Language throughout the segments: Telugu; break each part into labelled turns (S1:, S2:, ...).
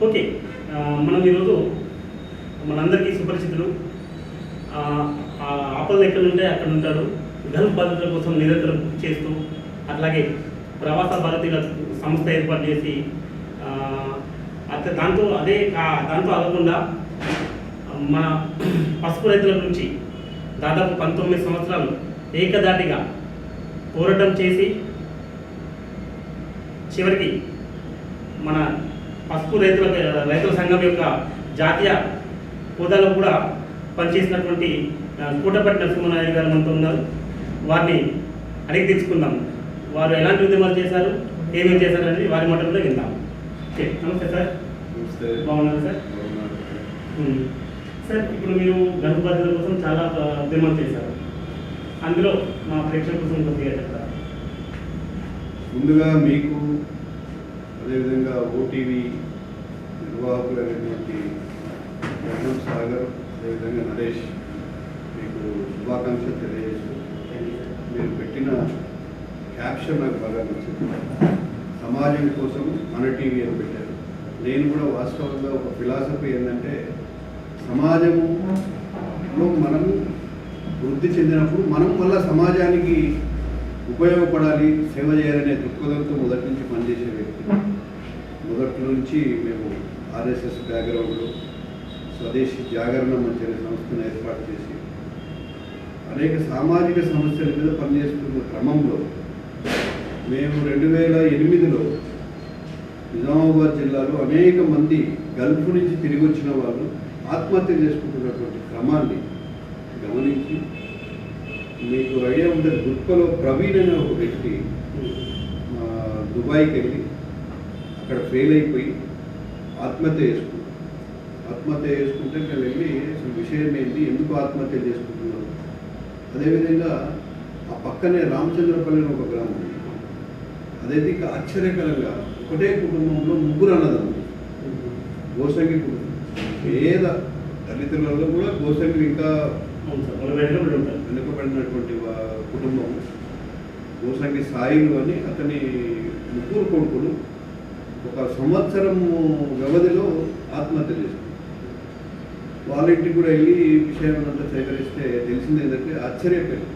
S1: ఓకే మనం ఈరోజు మనందరికీ సుపరిచితులు. ఆపదలు ఎక్కడ ఉంటే అక్కడ ఉంటారు గల్ఫ్ బాధితుల కోసం నిరంతరం చేస్తూ అట్లాగే ప్రవాస భారతీయుల సంస్థ ఏర్పాటు చేసి ఆ, అత- దాంతో అదే దాంతో అవ్వకుండా మన పసుపు రైతుల నుంచి దాదాపు పంతొమ్మిది సంవత్సరాలు ఏకదాటిగా పోరాటం చేసి చివరికి మన పసుపు రైతుల రైతుల సంఘం యొక్క జాతీయ హోదాలో కూడా పనిచేసినటువంటి కూటపట్టి నరసింహనాయుడు గారు మనతో ఉన్నారు. వారిని అడిగి తెచ్చుకుందాం వారు ఎలాంటి ఉద్యమాలు చేశారు ఏమేమి చేశారు అనేది వారి మాటల్లో విందాం. ఓకే నమస్తే సార్. బాగున్నారు సార్. సార్ ఇప్పుడు మీరు గర్భ కోసం చాలా ఉద్యమాలు చేశారు. అందులో మా ప్రేక్షకుల కోసం కొద్దిగా చెప్తారా
S2: ముందుగా మీకు అదేవిధంగా ఓటీవీ నిర్వాహకులైనటువంటి జగన్ సాగర్ అదేవిధంగా నరేష్ మీకు శుభాకాంక్షలు తెలియజేస్తూ మీరు పెట్టిన క్యాప్షన్ నాకు బాగా నచ్చింది. సమాజం కోసం మన టీవీ అని పెట్టారు. నేను కూడా వాస్తవంగా ఒక ఫిలాసఫీ ఏంటంటే సమాజంలో మనం వృద్ధి చెందినప్పుడు మనం మళ్ళా సమాజానికి ఉపయోగపడాలి సేవ చేయాలనే దృక్పథంతో మొదటి నుంచి పనిచేసే వ్యక్తి. నుంచి మేము ఆర్ఎస్ఎస్ బ్యాక్గ్రౌండ్లో స్వదేశీ జాగరణ మంచి సంస్థను ఏర్పాటు చేసి అనేక సామాజిక సమస్యల మీద పనిచేస్తున్న క్రమంలో మేము రెండు వేల ఎనిమిదిలో నిజామాబాద్ జిల్లాలో అనేక మంది గల్ఫ్ నుంచి తిరిగి వచ్చిన వాళ్ళు ఆత్మహత్య చేసుకుంటున్నటువంటి క్రమాన్ని గమనించి మీకు ఐడియా ఉంటుంది గుర్పలో ప్రవీణ్ అనే ఒక వ్యక్తి దుబాయ్కి వెళ్ళి అక్కడ ఫెయిల్ అయిపోయి ఆత్మహత్య చేసుకున్నాడు ఆత్మహత్య చేసుకుంటే మేము వెళ్ళి అసలు విషయం ఏంటి? ఎందుకు ఆత్మహత్య చేసుకుంటున్నారు అదేవిధంగా ఆ పక్కనే రామచంద్రపల్లి అని ఒక గ్రామం ఉంది. అదైతే ఇంకా ఆశ్చర్యకరంగా ఒకటే కుటుంబంలో ముగ్గురు అన్నదమ్ములు. గోసంగి కుటుంబం. పేద దళితులలో కూడా గోసంగి ఇంకా వెనుకబడినటువంటి కుటుంబం గోసంగి సాయిలు అని అతని ముగ్గురు కొడుకులు ఒక సంవత్సరం వ్యవధిలో ఆత్మహత్య చేసుకున్నారు వాళ్ళ ఇంటికి కూడా వెళ్ళి ఈ విషయం అంతా సేకరిస్తే తెలిసింది ఏంటంటే ఆశ్చర్యపోయింది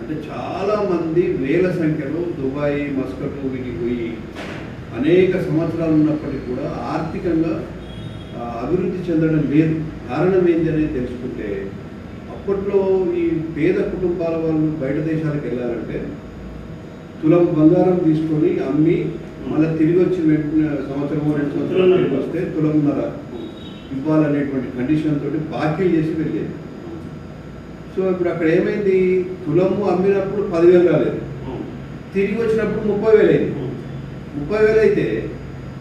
S2: అంటే చాలామంది వేల సంఖ్యలో దుబాయ్ మస్కట్ వీటికి పోయి అనేక సంవత్సరాలు ఉన్నప్పటికీ కూడా ఆర్థికంగా అభివృద్ధి చెందడం లేదు. కారణం ఏంటి అనేది తెలుసుకుంటే అప్పట్లో ఈ పేద కుటుంబాల వాళ్ళు బయట దేశాలకు వెళ్ళాలంటే తులం బంగారం తీసుకొని అమ్మి మళ్ళీ తిరిగి వచ్చి వెంటనే సంవత్సరం రెండు సంవత్సరాలు తిరిగి వస్తే తులంన్నర ఇవ్వాలనేటువంటి కండిషన్ తోటి బాకీలు చేసి వెళ్ళేది. సో ఇప్పుడు అక్కడ ఏమైంది? తులము అమ్మినప్పుడు పదివేలు రాలేదు. తిరిగి వచ్చినప్పుడు ముప్పై వేలు అయింది. ముప్పై వేలు అయితే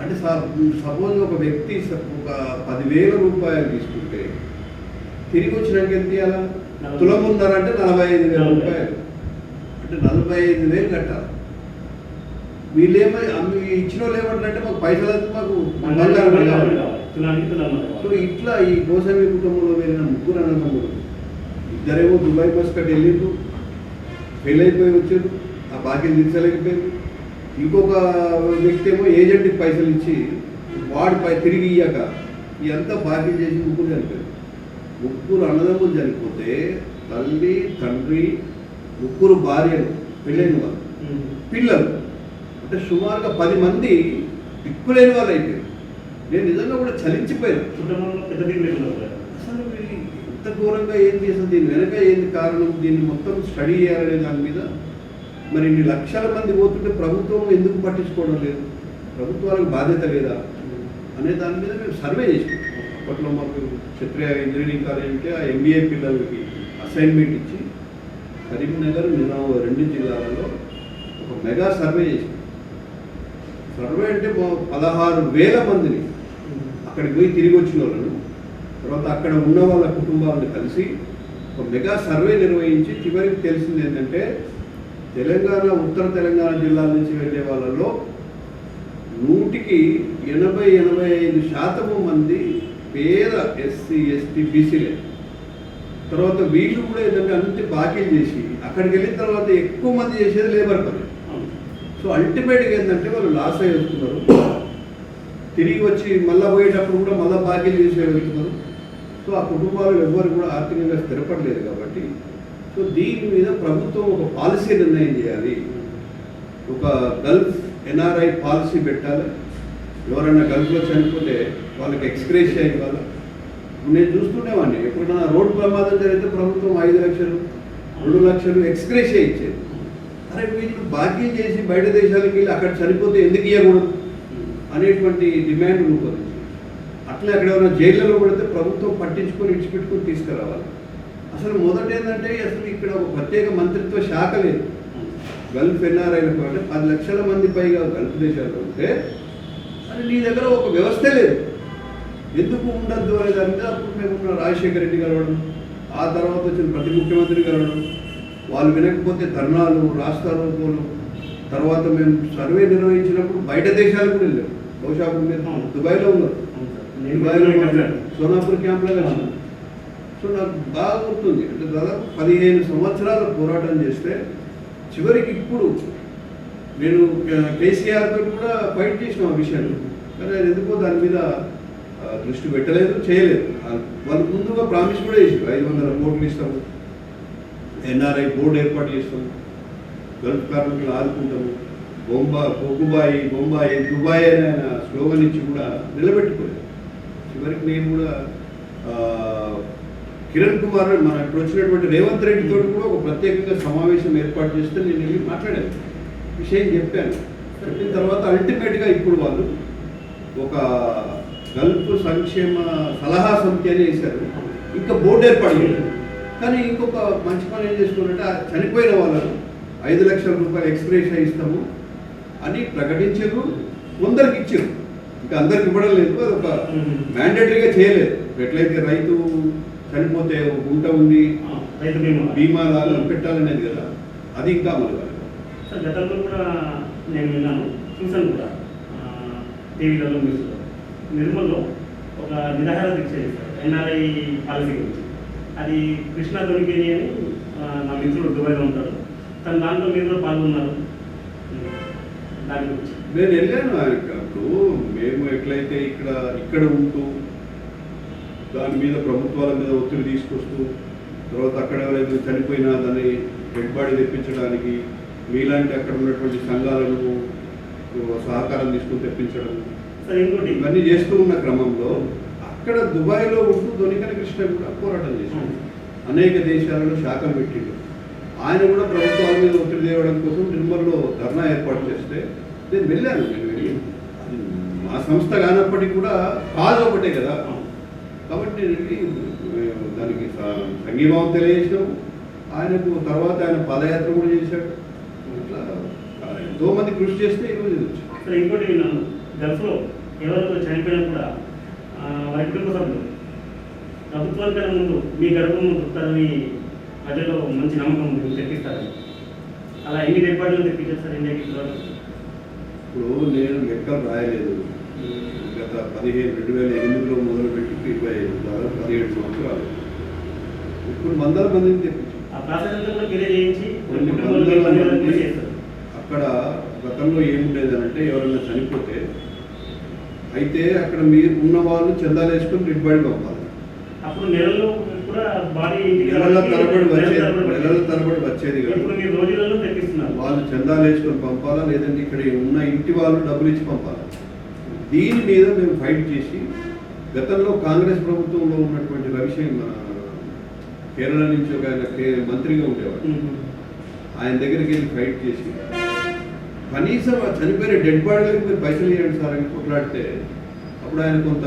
S2: అంటే సపోజ్ ఒక వ్యక్తి ఒక పదివేల రూపాయలు తీసుకుంటే తిరిగి వచ్చినాక ఎంత
S1: నలభై.
S2: తులం ఉన్నారంటే నలభై ఐదు వేల. రూపాయలు. అంటే నలభై ఐదు వేలు కట్టాలి. వీళ్ళేమో ఇచ్చిన వాళ్ళు ఏమంటారంటే మాకు పైసలు మాకు సో ఇట్లా ఈ గోసమి కుటుంబంలో వెళ్ళిన ముగ్గురు అన్నదమ్ములు ఇద్దరేమో దుబాయ్ మస్కట్ వెళ్ళిండ్రు ఫెయిల్ అయిపోయి వచ్చారు ఆ బాకీలు తీర్చలేకపోయారు. ఇంకొక వ్యక్తి ఏమో ఏజెంట్కి పైసలు ఇచ్చి వాడు పై తిరిగి ఇయ్యాక ఇదంతా బాకీ చేసి ముగ్గురు చనిపోయారు. ముగ్గురు అన్నదమ్ములు చనిపోతే తల్లి తండ్రి ముగ్గురు భార్యలు పెళ్ళైన వాళ్ళు. పిల్లలు. అంటే సుమారుగా పది మంది దిక్కులేని వాళ్ళు అయిపోయారు. నేను నిజంగా కూడా చలించిపోయాను. అసలు ఇంత ఘోరంగా ఏంది అసలు దీని వెనక ఏంది కారణం? దీన్ని మొత్తం స్టడీ చేయాలనే దాని మీద మరి ఇన్ని లక్షల మంది పోతుంటే ప్రభుత్వం ఎందుకు పట్టించుకోవడం లేదు? ప్రభుత్వాలకు బాధ్యత లేదా? అనే దాని మీద మేము సర్వే చేసాం అప్పట్లో మాకు క్షత్రియ ఇంజనీరింగ్ కాలేజీకి ఆ ఎంబీఏ పిల్లలకి అసైన్మెంట్ ఇచ్చి కరీంనగర్ నిజామాబాద్ రెండు జిల్లాలలో ఒక మెగా సర్వే చేసాం సర్వే అంటే పదహారు వేల మందిని అక్కడికి పోయి తిరిగి వచ్చిన వాళ్ళను. తర్వాత అక్కడ ఉన్న వాళ్ళ కుటుంబాలను కలిసి ఒక మెగా సర్వే నిర్వహించి చివరికి తెలిసింది ఏంటంటే తెలంగాణ ఉత్తర తెలంగాణ జిల్లాల నుంచి వెళ్ళే వాళ్ళలో నూటికి ఎనభై ఎనభై ఐదు శాతము మంది పేద ఎస్సీ ఎస్టీ బీసీలే. తర్వాత వీళ్ళు కూడా ఏంటంటే అన్ని బాకీలు చేసి అక్కడికి వెళ్ళిన తర్వాత ఎక్కువ మంది చేసేది లేబర్ పని. సో అల్టిమేట్గా ఏంటంటే వాళ్ళు లాస్ అయ్యి వస్తున్నారు. తిరిగి వచ్చి మళ్ళీ పోయేటప్పుడు కూడా మళ్ళీ బాకీలు చేసి వెళ్తున్నారు సో ఆ కుటుంబాలు ఎవ్వరు కూడా ఆర్థికంగా స్థిరపడలేదు కాబట్టి సో దీని మీద ప్రభుత్వం ఒక పాలసీ నిర్ణయం చేయాలి. ఒక గల్ఫ్ ఎన్ఆర్ఐ పాలసీ పెట్టాలి. ఎవరైనా గల్ఫ్లో చనిపోతే వాళ్ళకి ఎక్స్గ్రేషియా ఇవ్వాలి? నేను చూస్తుండేవాడిని. ఎప్పుడైనా రోడ్డు ప్రమాదం జరిగితే ప్రభుత్వం ఐదు లక్షలు రెండు లక్షలు ఎక్స్గ్రేషియా ఇచ్చేది. అరే వీళ్ళు బాకీ చేసి బయట దేశాలకు వెళ్ళి అక్కడ చనిపోతే ఎందుకు ఇవ్వకూడదు అనేటువంటి డిమాండ్ రూపొందించింది అట్లా అక్కడ ఏమైనా జైళ్ళలో పడితే ప్రభుత్వం పట్టించుకొని ఇచ్చిపెట్టుకొని తీసుకురావాలి. అసలు మొదట ఏంటంటే అసలు ఇక్కడ ఒక ప్రత్యేక మంత్రిత్వ శాఖ లేదు. గల్ఫ్ ఎన్ఆర్ఐలకు అంటే పది లక్షల మంది పైగా గల్ఫ్ దేశాల్లో ఉంటే అది నీ దగ్గర ఒక వ్యవస్థ లేదు. ఎందుకు ఉండద్దు అనే దాని మీద అప్పుడు మేము రాజశేఖర రెడ్డి కలవడం ఆ తర్వాత వచ్చిన ప్రతి ముఖ్యమంత్రి కలవడం వాళ్ళు వినకపోతే ధర్నాలు రాస్తారోకోలు తర్వాత మేము సర్వే నిర్వహించినప్పుడు బయట దేశాలకు కూడా వెళ్ళాం. బహుశా మీరు దుబాయ్లో ఉన్నారు. దుబాయ్లో. సోనాపూర్ క్యాంప్లో కలిసి సో నాకు బాగా గుర్తుంది. అంటే దాదాపు పదిహేను సంవత్సరాల పోరాటం చేస్తే చివరికి ఇప్పుడు నేను కే- కేసీఆర్ తోటి కూడా ఫైట్ చేసిన ఆ విషయాన్ని. కానీ ఆయన ఎందుకో దాని మీద దృష్టి పెట్టలేదు చేయలేదు. వాళ్ళు ముందుగా ప్రామిస్ కూడా చేసారు. ఐదు వందల కోట్లు ఇస్తాము. ఎన్ఆర్ఐ బోర్డు ఏర్పాటు చేస్తాము గల్ఫ్ కార్మికులు ఆదుకుంటాము. బొంబా బొగ్గుబాయి బొంబాయి దుబాయ్ అనే ఆయన స్లోగన్ ఇచ్చి కూడా నిలబెట్టుకోలేదు చివరికి నేను కూడా కిరణ్ కుమార్ మన ఇప్పుడు వచ్చినటువంటి రేవంత్ రెడ్డి తోటి కూడా ఒక ప్రత్యేకంగా సమావేశం ఏర్పాటు చేస్తే నేను వెళ్ళి మాట్లాడాను. విషయం చెప్పాను. చెప్పిన తర్వాత అల్టిమేట్గా ఇప్పుడు వాళ్ళు ఒక గల్ఫ్ సంక్షేమ సలహా సమితి అని వేశారు. ఇంకా బోర్డు ఏర్పాటు చేయాలి కానీ ఇంకొక మంచి పని ఏం చేస్తున్నారంటే చనిపోయిన వాళ్ళను ఐదు లక్షల రూపాయలు ఎక్స్ప్రెస్ ఇస్తాము. అని ప్రకటించారు. కొందరికి ఇచ్చారు. ఇంకా అందరికి ఇవ్వడం లేదు. అది ఒక మ్యాండేటరీగా చేయలేదు. ఎట్లయితే రైతు చనిపోతే ఒక గుంట ఉంది
S1: బీమా.
S2: లాగా పెట్టాలనేది కదా అది ఇంకా అమలు కాలేదు.
S1: గతంలో కూడా నేను విన్నాను. చూశాను కూడా. టీవీలలో న్యూస్లో. నిర్మల్లో ఒక నిరాహార దీక్ష చేశారు. ఎన్ఆర్ఐ పాలసీ గురించి. అది కృష్ణా దొరికేని అని నా మిత్రుడు దుబాయ్లో ఉంటాడు. తన దాంట్లో మీరు కూడా పాల్గొన్నారు. దాని గురించి.
S2: నేను వెళ్ళాను అప్పుడు. మేము ఎట్లయితే ఇక్కడ ఇక్కడ ఉంటూ దాని మీద ప్రభుత్వాల మీద ఒత్తిడి తీసుకొస్తూ తర్వాత అక్కడ ఎవరైతే చనిపోయినా దాన్ని డెడ్ బాడీ తెప్పించడానికి మీలాంటి అక్కడ ఉన్నటువంటి సంఘాలను సహకారం తీసుకుని తెప్పించడం. ఇవన్నీ చేస్తూ ఉన్న క్రమంలో అక్కడ దుబాయ్లో ఉంటూ దొనికని కృష్ణ కూడా పోరాటం చేశాడు. అనేక దేశాలలో శాఖం పెట్టిండు. ఆయన కూడా ప్రభుత్వాల మీద ఒత్తిడి తేవడం కోసం నిర్మల్లో ధర్నా ఏర్పాటు చేస్తే నేను వెళ్ళాను నేను వెళ్ళి. మా సంస్థ కానప్పటికీ కూడా కాదు ఒకటే కదా. కాబట్టి నేను వెళ్ళి దానికి స- సంఘీభావం ఆయనకు తర్వాత ఆయన పాదయాత్ర కూడా చేశాడు. ఇట్లా ఎంతో మంది కృషి చేస్తే ఈరోజు
S1: ఇంకోటి గల్ఫ్లో ఎవరితో చనిపోయినా కూడా ఆ, వారి కుటుంబ సభ్యులు ప్రభుత్వానికన్నా ముందు మీ గర్భం పుట్టారని ప్రజల్లో మంచి నమ్మకం ఉంది తెప్పిస్తారని. అలా ఎన్ని ఏర్పాట్లు తెప్పించారు సార్?
S2: ఇప్పుడు నేను లెక్కలు రాయలేదు. గత పదిహేను రెండు వేల ఎనిమిదిలో మొదలుపెట్టి ఇరవై ఐదు దాదాపు పదిహేడు సంవత్సరాలు. ఇప్పుడు వందల మందిని తెప్పించాం.
S1: ఆ ప్రాసెస్ అంతా కూడా మీరే చేయించి
S2: కొన్ని
S1: కుటుంబాలకు
S2: వందల
S1: ఇబ్బంది
S2: మంది
S1: లేకుండా చేస్తారు
S2: అక్కడ గతంలో ఏముండేదనంటే ఎవరైనా చనిపోతే అయితే అక్కడ మీరు ఉన్న వాళ్ళు చందాలు వేసుకొని డెడ్ బాడీ పంపాలి.
S1: అప్పుడు నెలల్లో కూడా బాడీ
S2: నెలల తరబడి
S1: నెలల
S2: వచ్చేది నెలల. తరబడి వచ్చేది
S1: రోజులలో తెప్పిస్తున్నారు.
S2: వాళ్ళు చందాలు వేసుకొని పంపాలా లేదంటే ఇక్కడ ఉన్న ఇంటి వాళ్ళు డబ్బులు ఇచ్చి పంపాలా? దీని మీద మేము ఫైట్ చేసి గతంలో కాంగ్రెస్ ప్రభుత్వంలో ఉన్నటువంటి రవిశంకర్ మన కేరళ నుంచి ఒక ఆయన మంత్రిగా ఉండేవాడు. ఆయన దగ్గరికి వెళ్ళి ఫైట్ చేసి కనీసం ఆ చనిపోయిన డెడ్ బాడీలకు మీరు పైసలు ఇవ్వండి సార్ అని కొట్లాడితే అప్పుడు ఆయన కొంత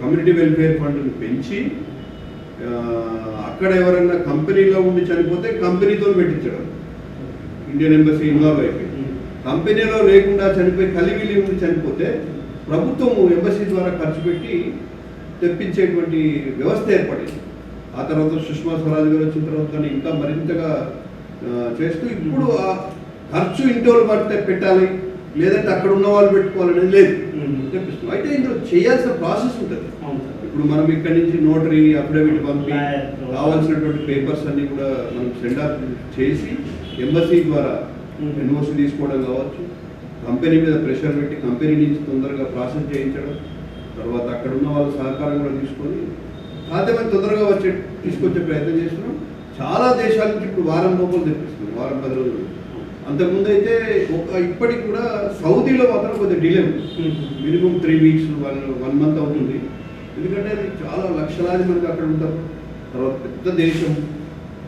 S2: కమ్యూనిటీ వెల్ఫేర్ ఫండ్ని పెంచి అక్కడ ఎవరైనా కంపెనీలో ఉండి చనిపోతే కంపెనీతో పెట్టించడం. ఇండియన్ ఎంబసీ ఇన్వాల్వ్ అయిపోయి. కంపెనీలో లేకుండా చనిపోయి కలివిలి ఉండి చనిపోతే ప్రభుత్వం ఎంబసీ ద్వారా ఖర్చు పెట్టి తెప్పించేటువంటి వ్యవస్థ ఏర్పడింది. ఆ తర్వాత సుష్మా స్వరాజ్ గారు వచ్చిన తర్వాత ఇంకా మరింతగా చేస్తూ ఇప్పుడు ఆ ఖర్చు ఇంటి వాళ్ళు పడితే పెట్టాలి లేదంటే అక్కడ ఉన్న వాళ్ళు పెట్టుకోవాలనేది లేదు. తెప్పిస్తున్నాం అయితే ఇందులో చేయాల్సిన ప్రాసెస్ ఉంటుంది ఇప్పుడు మనం ఇక్కడి నుంచి నోటరీ అఫిడవిట్ పంపి. కావాల్సినటువంటి పేపర్స్ అన్ని కూడా మనం సెండ్ ఆఫ్ చేసి ఎంబసీ ద్వారా. ఎన్ఓసి తీసుకోవడం కావచ్చు కంపెనీ మీద ప్రెషర్ పెట్టి కంపెనీ నుంచి తొందరగా ప్రాసెస్ చేయించడం తర్వాత అక్కడ ఉన్న వాళ్ళ సహకారం కూడా తీసుకొని సాధ్యమైన తొందరగా వచ్చే తీసుకొచ్చే ప్రయత్నం చేస్తున్నాం చాలా దేశాల నుంచి ఇప్పుడు వారం లోపల తెప్పిస్తున్నాం వారం పది రోజులు అంతకుముందు అయితే ఒక ఇప్పటికి కూడా సౌదీలో మాత్రం కొద్దిగా delay minimum three weeks one one month అవుతుంది. ఎందుకంటే అది చాలా లక్షలాది మంది అక్కడ ఉంటారు. తర్వాత పెద్ద దేశం.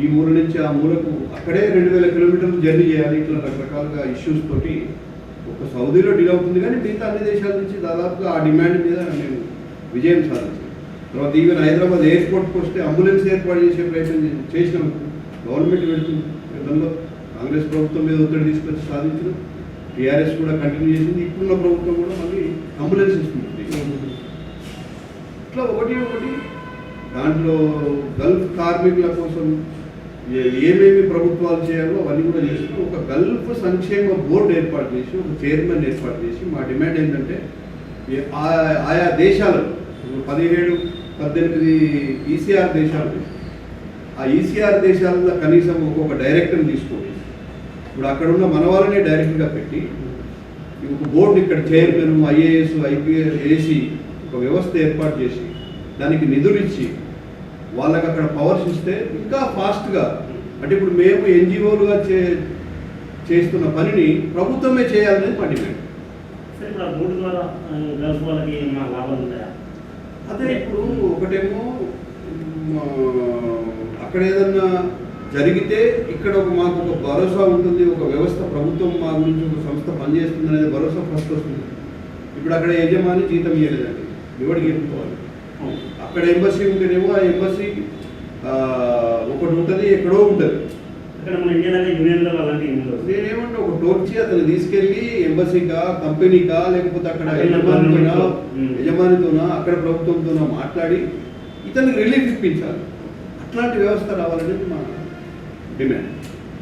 S2: ఈ మూల నుంచి ఆ మూలకు అక్కడే రెండు వేల కిలోమీటర్లు జర్నీ చేయాలి ఇట్లా రకరకాలుగా ఇష్యూస్ తోటి ఒక సౌదీలో డీల్ అవుతుంది. కానీ మిగతా అన్ని దేశాల నుంచి దాదాపుగా ఆ డిమాండ్ మీద మేము విజయం సాధించాం తర్వాత ఈవెన్ హైదరాబాద్ ఎయిర్పోర్ట్కి వస్తే అంబులెన్స్ ఏర్పాటు చేసే ప్రయత్నం చేసినాం. గవర్నమెంట్ వెళ్తుంది. గతంలో కాంగ్రెస్ ప్రభుత్వం మీద ఒత్తిడి తీసుకొచ్చి సాధించడం టీఆర్ఎస్ కూడా కంటిన్యూ చేసింది ఇప్పుడున్న ప్రభుత్వం కూడా మళ్ళీ అంబులెన్స్ ఇస్తుంది. ఇట్లా ఒకటి ఒకటి దాంట్లో గల్ఫ్ కార్మికుల కోసం ఏమేమి ప్రభుత్వాలు చేయాలో అవన్నీ కూడా చేసుకుని ఒక గల్ఫ్ సంక్షేమ బోర్డు ఏర్పాటు చేసి ఒక చైర్మన్ ఏర్పాటు చేసి మా డిమాండ్ ఏంటంటే ఆయా దేశాలు పదిహేడు పద్దెనిమిది ఈసీఆర్ దేశాలు ఆ ఈసీఆర్ దేశాలలో కనీసం ఒక్కొక్క డైరెక్టర్ని తీసుకోండి. ఇప్పుడు అక్కడ ఉన్న మన వాళ్ళనే డైరెక్ట్గా పెట్టి ఒక బోర్డు ఇక్కడ చైర్మన్ ఐఏఎస్ ఐపీఎస్ ఏసీ ఒక వ్యవస్థ ఏర్పాటు చేసి దానికి నిధులు ఇచ్చి వాళ్ళకి అక్కడ పవర్స్ ఇస్తే ఇంకా ఫాస్ట్గా. అంటే ఇప్పుడు మేము ఎన్జిఓలుగా చే చేస్తున్న పనిని ప్రభుత్వమే చేయాలనేది మా డిమాండ్. అదే ఇప్పుడు ఒకటేమో అక్కడ ఏదన్నా జరిగితే ఇక్కడ ఒక మాకు ఒక భరోసా ఉంటుంది ఒక వ్యవస్థ ప్రభుత్వం మా గురించి ఒక సంస్థ పనిచేస్తుంది అనేది భరోసా ఫస్ట్ వస్తుంది. ఇప్పుడు అక్కడ యజమాని జీతం ఇవ్వలేదండి ఎవరికి
S1: అవును.
S2: అక్కడ ఎంబసీ ఉంటేనేమో ఆ ఎంబసీ ఒకటి ఉంటుంది ఎక్కడో ఉంటుంది. నేనేమంటే ఒక టోర్చి అతను తీసుకెళ్ళి ఎంబసీకా కంపెనీకా లేకపోతే అక్కడ యజమానితోనా. యజమానితోనా అక్కడ ప్రభుత్వంతోనా మాట్లాడి ఇతనికి రిలీఫ్ ఇప్పించాలి. అట్లాంటి వ్యవస్థ రావాలనేది మా డిమాండ్